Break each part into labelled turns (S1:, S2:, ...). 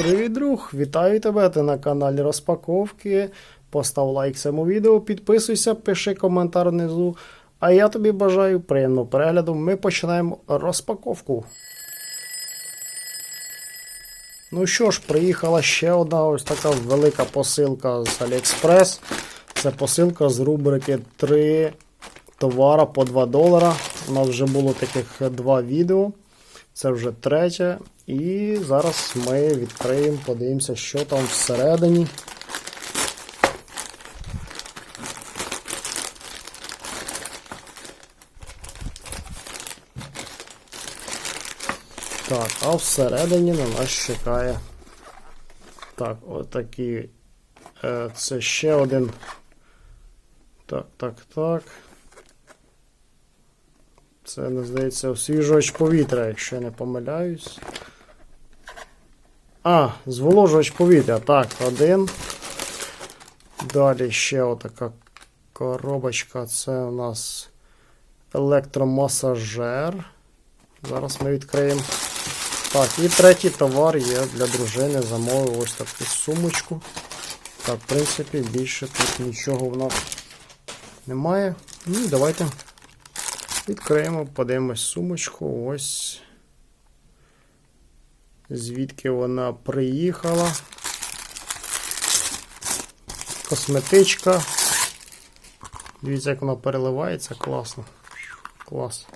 S1: Привіт, друг! Вітаю тебе! Ти на каналі Розпаковки. Постав лайк цьому відео, підписуйся, пиши коментар внизу. А я тобі бажаю приємного перегляду. Ми починаємо розпаковку. Ну що ж, приїхала ще одна ось така велика посилка з AliExpress. Це посилка з рубрики 3 товара по 2 долара. У нас вже було таких два відео. Це вже третє. І зараз ми відкриємо, подивимося, що там всередині. Так, а всередині на нас чекає. Так, отакі. Е, це ще один. Так, так, так. Це, не здається, освіжувач повітря, якщо я не помиляюсь. А, зволожувач повітря. Так, один. Далі ще отака коробочка. Це у нас електромасажер. Зараз ми відкриємо. Так, і третій товар є для дружини. Замовив ось таку сумочку. Так, в принципі, більше тут нічого в нас немає. Ну, давайте відкриємо, подивимось сумочку. Ось. Звідки вона приїхала. Косметичка. Дивіться, як вона переливається, класно. Клас.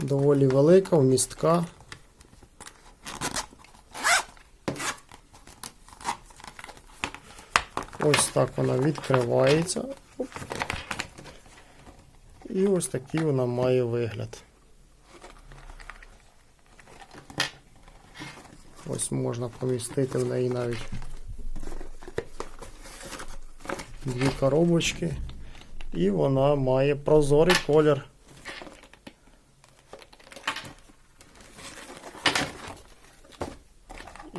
S1: Доволі велика, вмістка. Ось так вона відкривається. І ось такий вона має вигляд. Ось можна помістити в неї навіть дві коробочки. І вона має прозорий колір.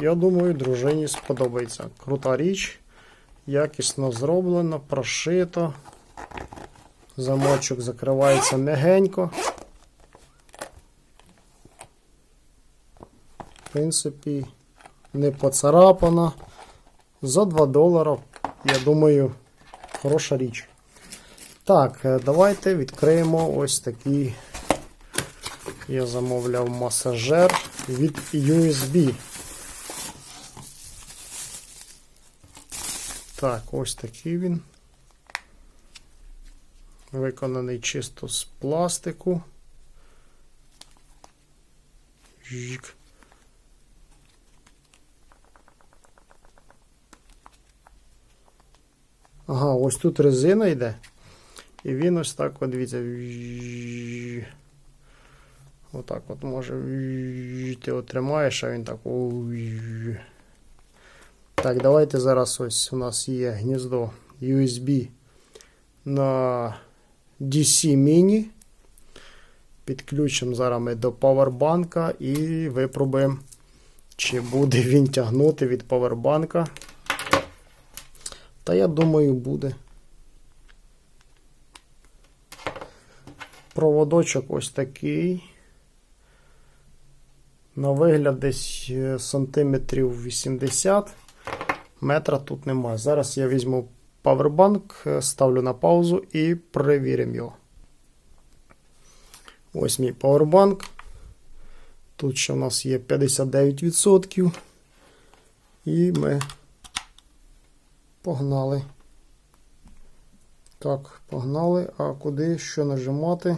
S1: Я думаю, дружині сподобається. Крута річ, якісно зроблено, прошито. Замочок закривається м'ягенько. Принципі, не поцарапана. За 2 долара, я думаю, хороша річ. Так, е, давайте відкриємо ось такий. Я замовляв масажер від USB. Так, ось такий він. Виконаний чисто з пластику. Жік. Ага, ось тут резина йде. І він ось так, от дивіться. Отак от може. Ти отримаєш, а він так. Так, давайте зараз ось у нас є гніздо USB на DC Mini. Підключимо зараз ми до павербанка і випробуємо, чи буде він тягнути від павербанка. Та я думаю, буде. Проводочок ось такий. На вигляд десь е, сантиметрів 80 метра тут немає. Зараз я візьму павербанк, е, ставлю на паузу і перевіримо його. Ось мій павербанк. Тут ще у нас є 59%. І ми погнали. Так, погнали. А куди що нажимати?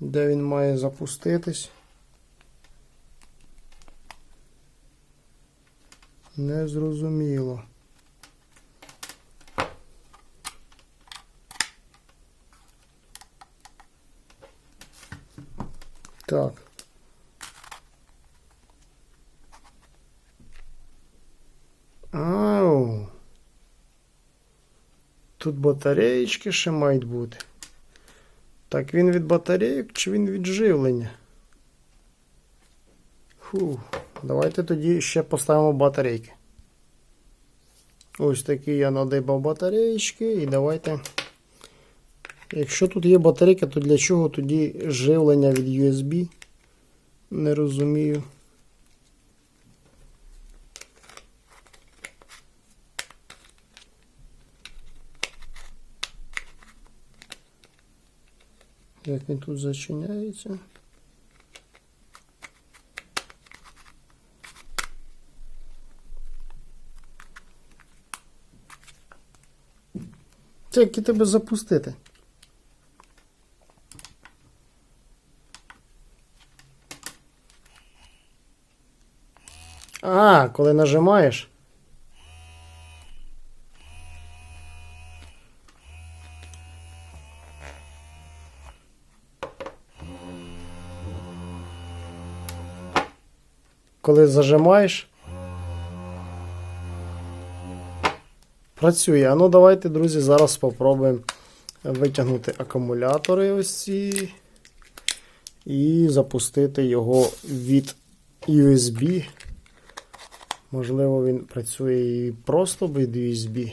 S1: Де він має запуститись? Незрозуміло. Так. Тут батареєчки ще мають бути. Так, він від батарейок чи він від живлення? Фу. Давайте тоді ще поставимо батарейки. Ось такі я надибав батареєчки і давайте. Якщо тут є батарейка, то для чого тоді живлення від USB? Не розумію. Як він тут зачиняється? Це і тебе запустити? А, коли нажимаєш. Коли зажимаєш. Працює. А ну давайте, друзі, зараз спробуємо витягнути акумулятори ось ці і запустити його від USB. Можливо, він працює і просто від USB.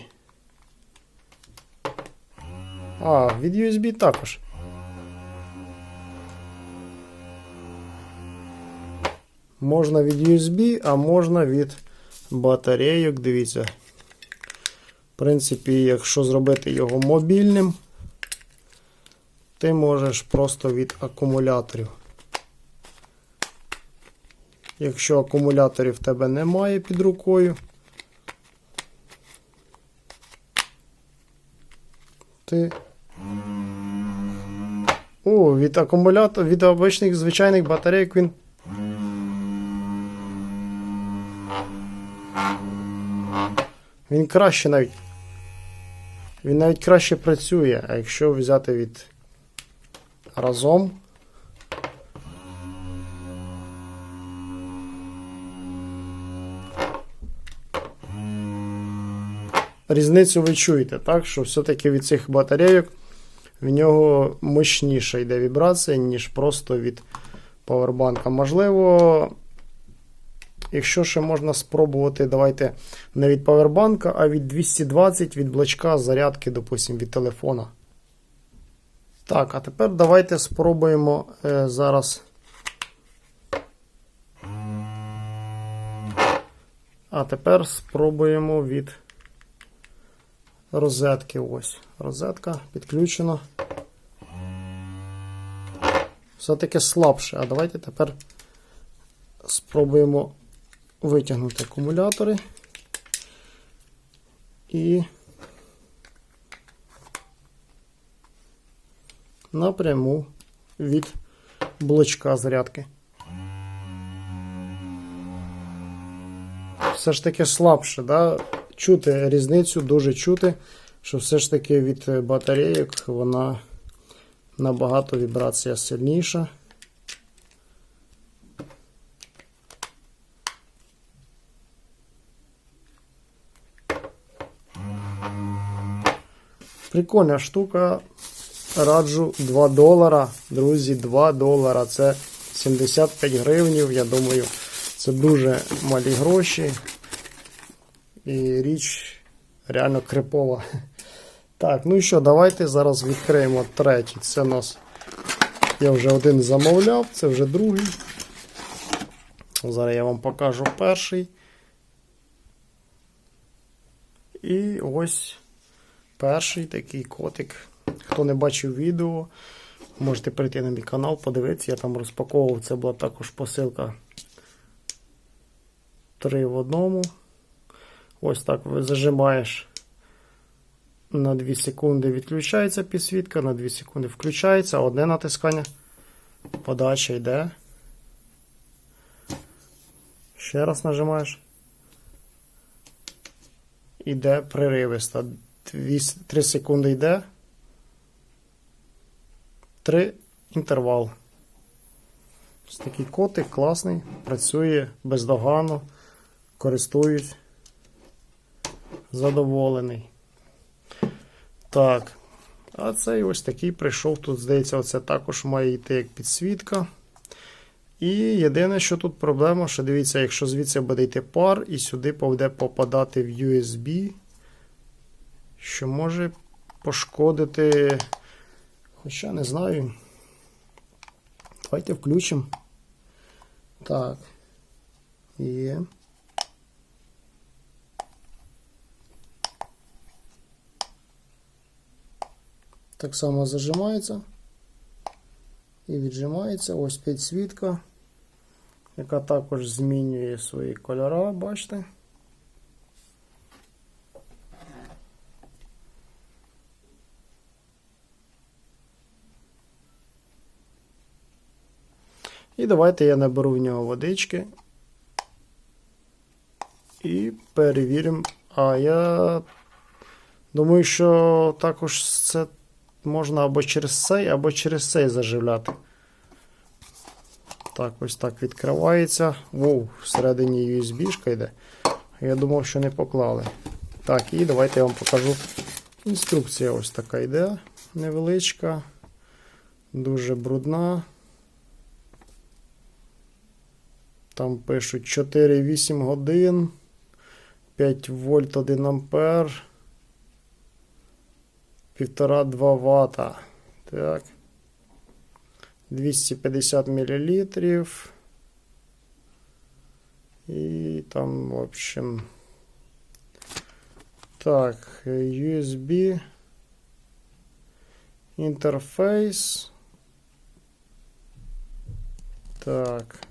S1: А, від USB також. Можна від USB, а можна від батарейок. Дивіться. В принципі, якщо зробити його мобільним, ти можеш просто від акумуляторів. Якщо акумуляторів в тебе немає під рукою, ти. О, від акумулятора, від обичних звичайних батарейок він. Він краще навіть. Він навіть краще працює, а якщо взяти від разом. Різницю ви чуєте, так? Що все-таки від цих батарейок в нього мощніша йде вібрація, ніж просто від павербанка. Можливо, якщо ще можна спробувати, давайте не від павербанка, а від 220 від блочка зарядки, допустимо, від телефона. Так, а тепер давайте спробуємо е, зараз. А тепер спробуємо від розетки. Ось. Розетка підключена. Все-таки слабше. А давайте тепер спробуємо витягнути акумулятори і напряму від блочка зарядки. Все ж таки слабше, да? чути різницю, дуже чути, що все ж таки від батарейок вона набагато вібрація сильніша. Прикольна штука. Раджу 2 долара. Друзі, 2 долара. Це 75 гривнів. Я думаю, це дуже малі гроші. І річ реально крипова. Так, ну і що, давайте зараз відкриємо третій. Це у нас. Я вже один замовляв, це вже другий. Зараз я вам покажу перший. І ось перший такий котик. Хто не бачив відео, можете прийти на мій канал, подивитися, я там розпаковував. Це була також посилка 3 в одному. Ось так зажимаєш на 2 секунди відключається підсвітка, на 2 секунди включається, одне натискання. Подача йде. Ще раз нажимаєш. Іде приривиста. 3 секунди йде. 3 інтервал. Ось такий котик класний, працює бездоганно, користуюсь. Задоволений. Так. А цей ось такий прийшов. Тут, здається, оце також має йти як підсвітка. І єдине, що тут проблема, що дивіться, якщо звідси буде йти пар, і сюди буде попадати в USB, що може пошкодити. Хоча не знаю. Давайте включимо. Так. Є. Так само зажимається. і віджимається. Ось підсвітка, яка також змінює свої кольори, бачите? Давайте я наберу в нього водички. І перевіримо. А я думаю, що також це можна або через цей, або через цей заживляти. Так, ось так відкривається. Воу, всередині USB-шка йде. Я думав, що не поклали. Так, і давайте я вам покажу. Інструкція ось така йде. Невеличка, дуже брудна. Там пишуть 4-8 годин, 5 вольт 1 ампер, 1,5-2 ватта. Так. 250 мл. І там, в общем. Так, USB. Інтерфейс. Так.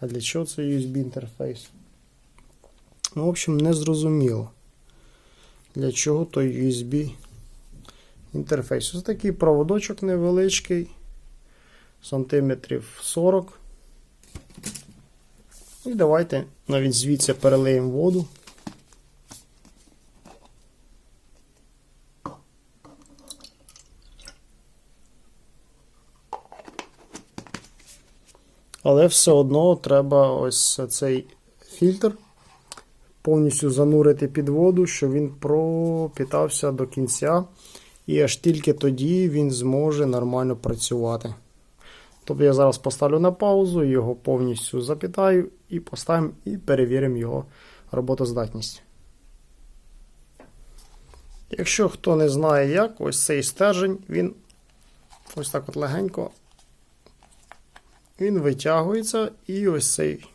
S1: А для чого це USB інтерфейс? Ну, в общем, не зрозуміло. Для чого той USB інтерфейс? Ось такий проводочок невеличкий, сантиметрів 40. І давайте навіть звідси перелиємо воду. Але все одно треба ось цей фільтр повністю занурити під воду, щоб він пропітався до кінця. І аж тільки тоді він зможе нормально працювати. Тобто я зараз поставлю на паузу, його повністю запітаю і поставимо і перевіримо його роботоздатність. Якщо хто не знає як, ось цей стержень, він ось так от легенько він витягується і ось цей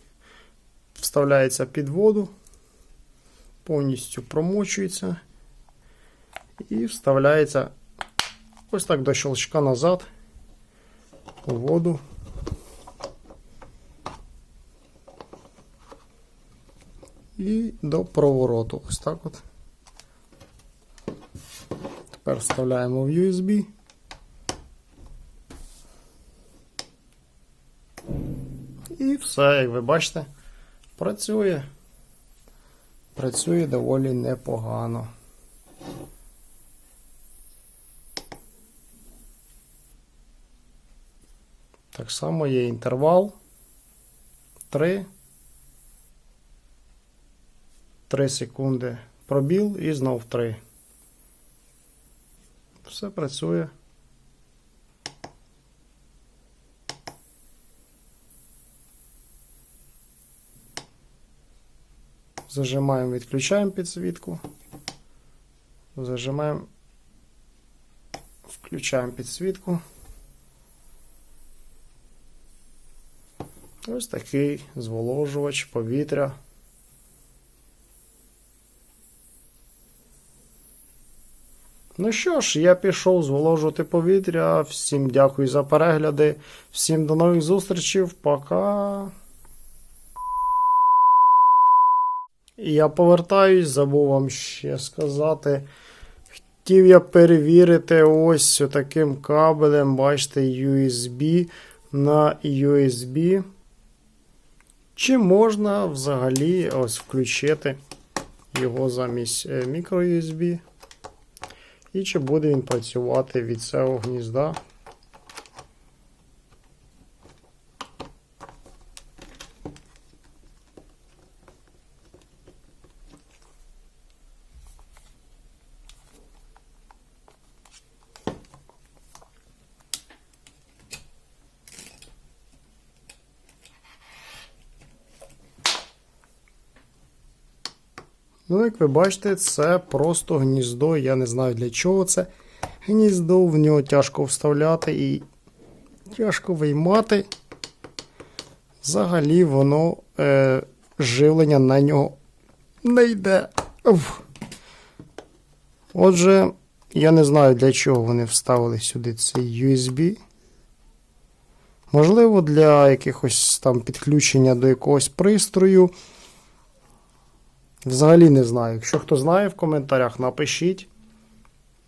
S1: вставляється під воду, повністю промочується і вставляється ось так до щелчка назад у воду. І до провороту. Ось так от. Тепер вставляємо в USB. І все, як ви бачите, працює. Працює доволі непогано. Так само є інтервал 3. 3 секунди пробіл і знов 3. Все працює. Зажимаємо, відключаємо підсвітку. Зажимаємо, включаємо підсвітку. Ось такий зволожувач повітря. Ну що ж, я пішов зволожувати повітря. Всім дякую за перегляди. Всім до нових зустрічей. Пока. І Я повертаюсь, забув вам ще сказати. Хотів я перевірити ось таким кабелем, бачите, USB на USB. Чи можна взагалі ось включити його замість е, microUSB? І чи буде він працювати від цього гнізда? Ну, як ви бачите, це просто гніздо. Я не знаю для чого це. Гніздо, в нього тяжко вставляти і тяжко виймати. Взагалі воно е, живлення на нього не йде. Уф. Отже, я не знаю, для чого вони вставили сюди цей USB. Можливо, для якихось там підключення до якогось пристрою. Взагалі не знаю. Якщо хто знає в коментарях, напишіть.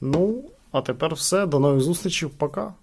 S1: Ну, а тепер все. До нових зустрічей. Пока.